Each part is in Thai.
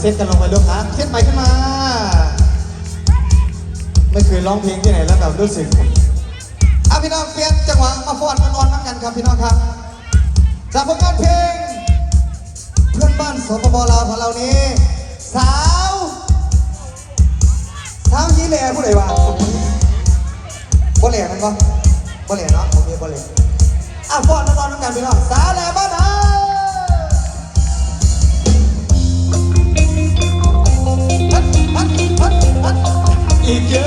เซตกันลงไปลูกครับเซตม่ขึ้นมา ไม่เคยร้องเพลงที่ไหนแล้วแบบรู้สึกอะพี่น้องเฟียนจังหวะมาฟอนมันอ่นนักกันครับพี่น้องครับจากผลงานเพลง เพื่อนบ้านสปปลาวของเรานี้ สาว สาวยี่แหล่ผู้ใดวะบ่เหล่นั่นปะบ่เหล่เนาะผมมีบ่เหล่อะฟอนมันอ่นนักกันพี่น้องสาวแหล่บ้าน If you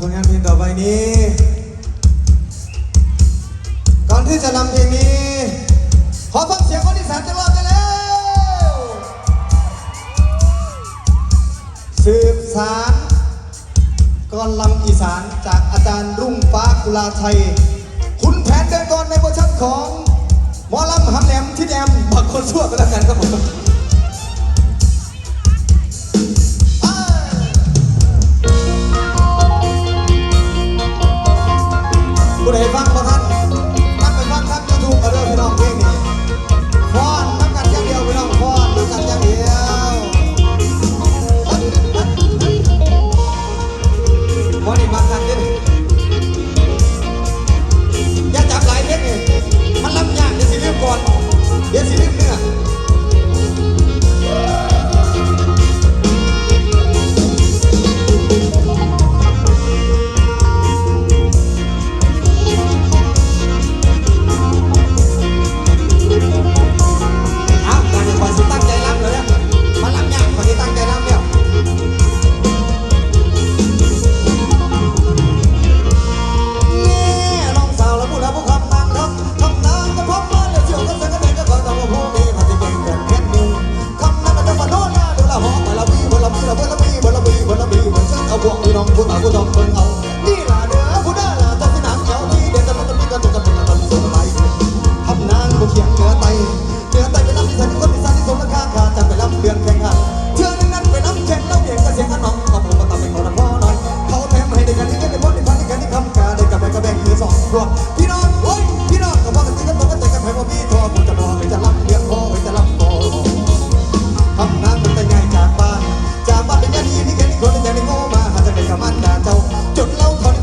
ผลงานเพลงต่อไปนี้ ก่อนที่จะนำเพลงนี้ ขอฟังเสียงคนที่สามจังหดกันแลยสืบสารก่อนลำอีสานจากอาจารย์รุ่งฟ้ากุลาชัย คุณแผนเดินก่อนในเวอร์ชันของ หมอลำหำแหลมทิดแอมบักคนชั่วก็แล้วกันครับผม เลยครับ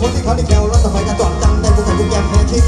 คนที่เขาติดแนวรถสมัยก่อนจอดจังแต่สงสัยพวกแกแพ้คิด